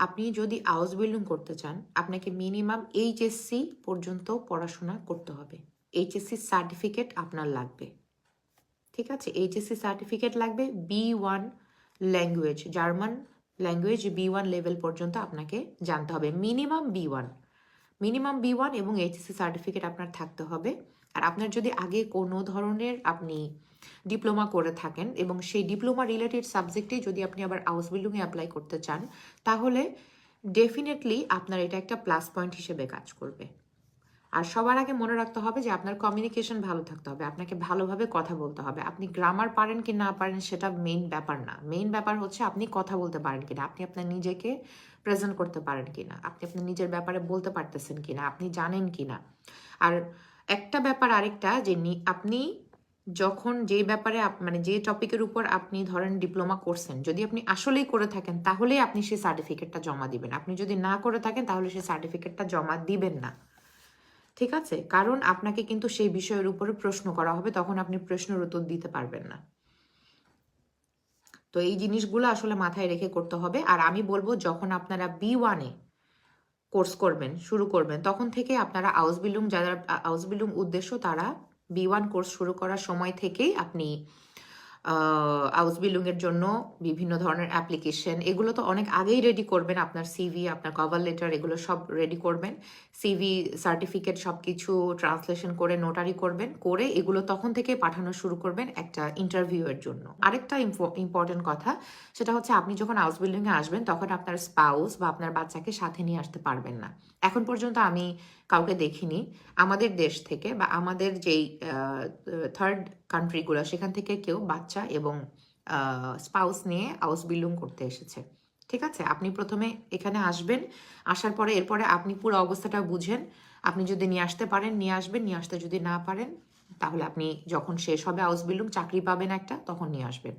আপনি যদি house building করতে চান, আপনাকে মিনিমাম এইচএসসি পর্যন্ত পড়াশোনা করতে হবে। এইচএসসি সার্টিফিকেট আপনার লাগবে। ঠিক আছে? এইচএসসি সার্টিফিকেট লাগবে B one language German language B one level পর্যন্ত আপনাকে জানতে হবে। Minimum B one minimum B one এবং এইচএসসি সার্টিফিকেট আপনার থাকতে হবে। আর আপনার যদি আগে কোনো ধরনের আপনি ডিপ্লোমা করে থাকেন এবং সেই ডিপ্লোমা রিলেটেড সাবজেক্টে যদি আপনি আবার হাউস বিল্ডিংয়ে অ্যাপ্লাই করতে চান, তাহলে ডেফিনেটলি আপনার এটা একটা প্লাস পয়েন্ট হিসেবে কাজ করবে। আর সবার আগে মনে রাখতে হবে যে আপনার কমিউনিকেশন ভালো থাকতে হবে, আপনাকে ভালোভাবে কথা বলতে হবে। আপনি গ্রামার পারেন কি না পারেন সেটা মেইন ব্যাপার না। মেইন ব্যাপার হচ্ছে আপনি কথা বলতে পারেন কিনা আপনি আপনার নিজেকে প্রেজেন্ট করতে পারেন কিনা আপনি আপনার নিজের ব্যাপারে বলতে পারতেছেন কিনা আপনি জানেন কিনা আর একটা ব্যাপার আরেকটা যে আপনি যখন যে ব্যাপারে মানে যে টপিকের উপর আপনি ধরেন ডিপ্লোমা করছেন, যদি আপনি আসলেই করে থাকেন, তাহলেই আপনি সেই সার্টিফিকেটটা জমা দিবেন। আপনি যদি না করে থাকেন, তাহলে সেই সার্টিফিকেটটা জমা দিবেন না। ঠিক আছে? কারণ আপনাকে কিন্তু সেই বিষয়ের উপরে প্রশ্ন করা হবে, তখন আপনি প্রশ্নের উত্তর দিতে পারবেন না। তো এই জিনিসগুলো আসলে মাথায় রেখে করতে হবে। আর আমি বলব, যখন আপনারা বি ওয়ানে কোর্স করবেন, শুরু করবেন, তখন থেকে আপনারা আউস বিলুম, যারা আউস বিলুম উদ্দেশ্য, তারা বি ওয়ান কোর্স শুরু করার সময় থেকেই আপনি আউস বিলুংয়ের জন্য বিভিন্ন ধরনের অ্যাপ্লিকেশন এগুলো তো অনেক আগেই রেডি করবেন আপনার সিভি আপনার কভার লেটার এগুলো সব রেডি করবেন। সিভি সার্টিফিকেট সব কিছু ট্রান্সলেশন করে নোটারি করবেন, করে এগুলো তখন থেকে পাঠানো শুরু করবেন একটা ইন্টারভিউয়ের জন্য। আরেকটা ইম্পর্টেন্ট কথা, সেটা হচ্ছে আপনি যখন হাউস বিল্ডিংয়ে আসবেন, তখন আপনার স্পাউস বা আপনার বাচ্চাকে সাথে নিয়ে আসতে পারবেন না। এখন পর্যন্ত আমি কাউকে দেখিনি, আমাদের দেশ থেকে বা আমাদের যেই থার্ড কান্ট্রিগুলো সেখান থেকে কেউ বাচ্চা এবং স্পাউস নিয়ে হাউস বিল্ডিং করতে এসেছে। ঠিক আছে? আপনি প্রথমে এখানে আসবেন, আসার পরে এরপরে আপনি পুরো অবস্থাটা বুঝেন। আপনি যদি নিয়ে আসতে পারেন, নিয়ে আসবেন, নিয়ে আসতে যদি না পারেন, তাহলে আপনি যখন শেষ হবে হাউস বিল্ডিং চাকরি পাবেন একটা, তখন নিয়ে আসবেন।